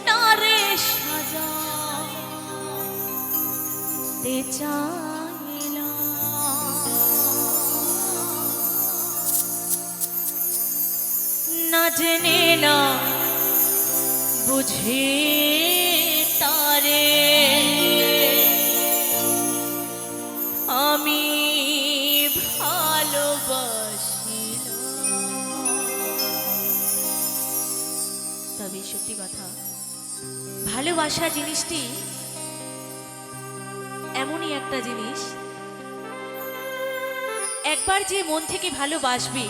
জীবনটারে সাজাতে চাইলাম। না জেনে না বুঝে তারে। আমি ভালোবাসিলাম। তবে সত্যি কথা ভালোবাসা জিনিসটি এমনই একটা জিনিস। একবার যে মন থেকে ভালোবাসবি,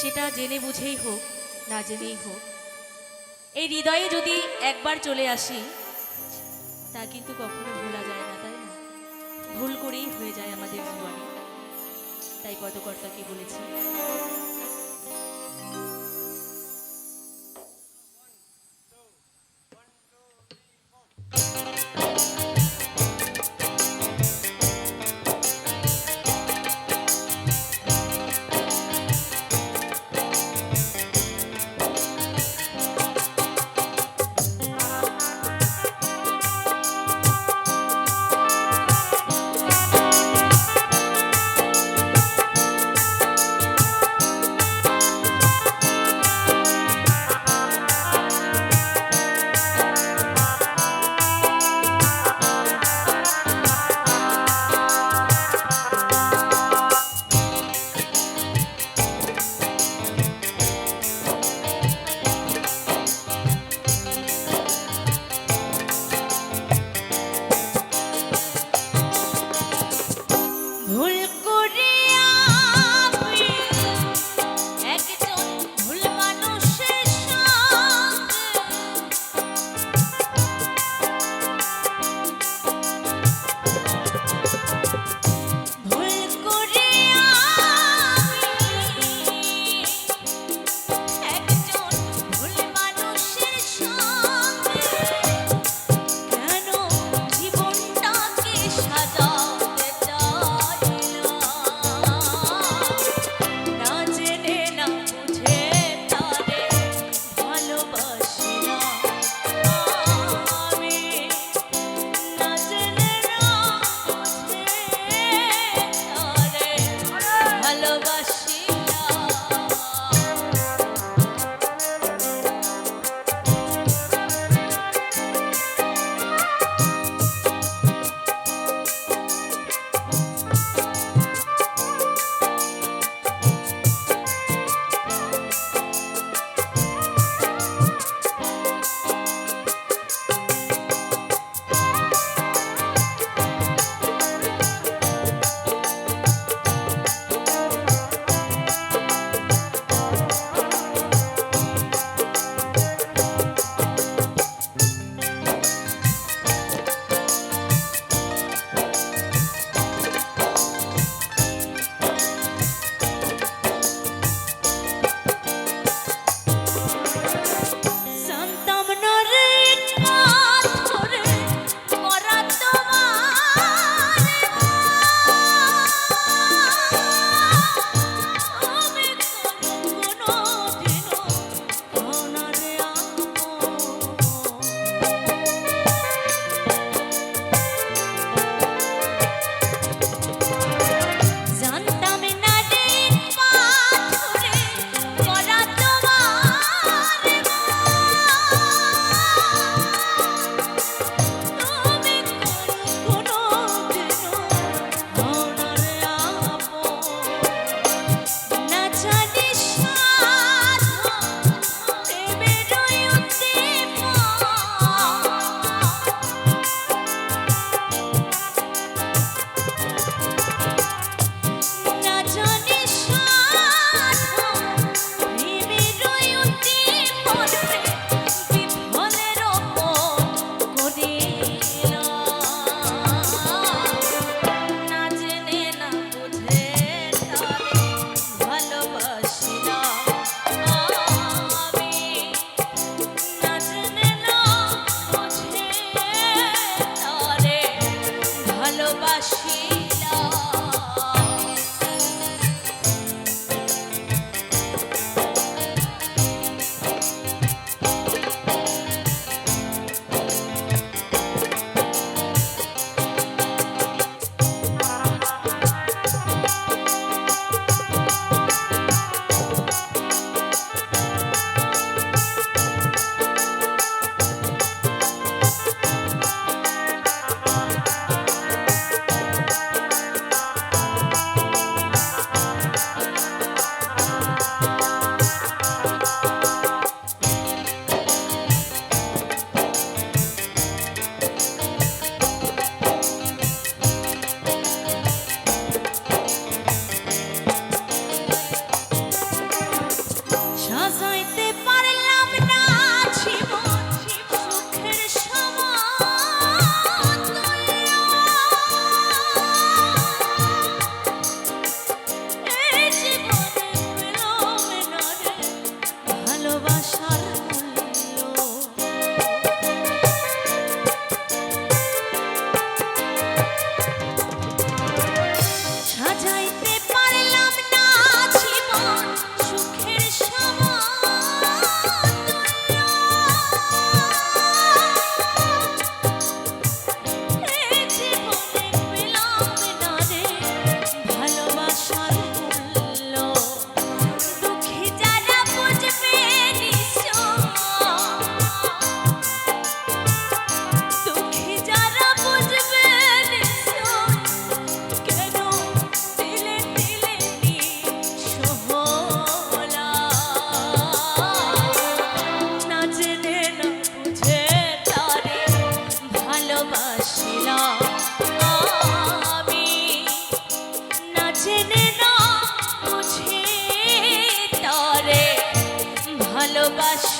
সেটা জেনে বুঝেই হোক, না জেনেই হোক। এই হৃদয়ে যদি একবার চলে আসি, তা কিন্তু কখনো ভোলা যায় না, তাই না? ভুল করেই হয়ে যায় আমাদের জীবনে। তাই পদকর্তাকে বলেছি।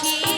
Thank you.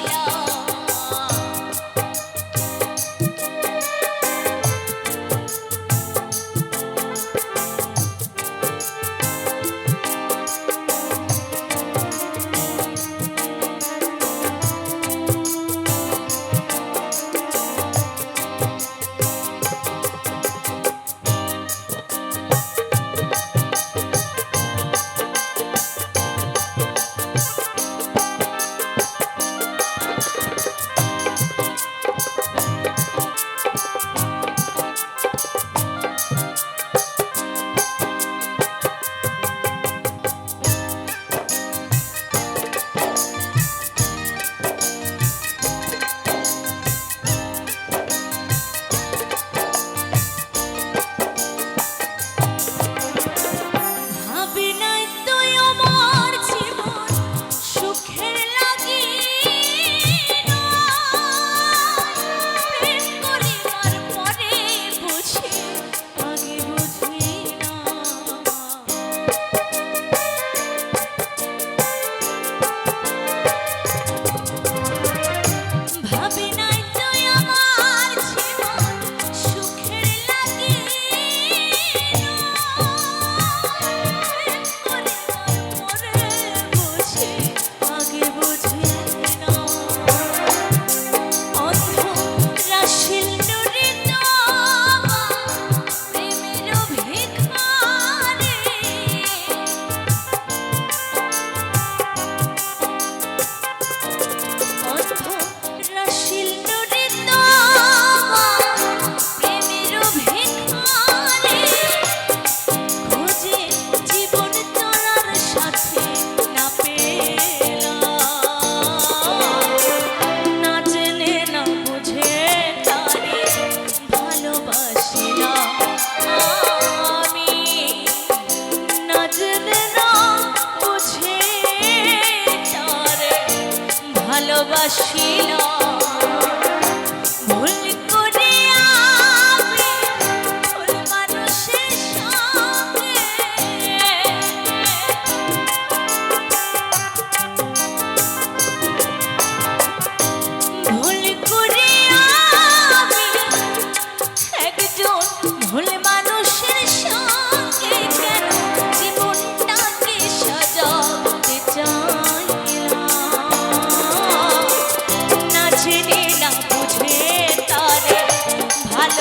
ভালোবাসিলাম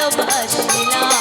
ভালোবাসিলাম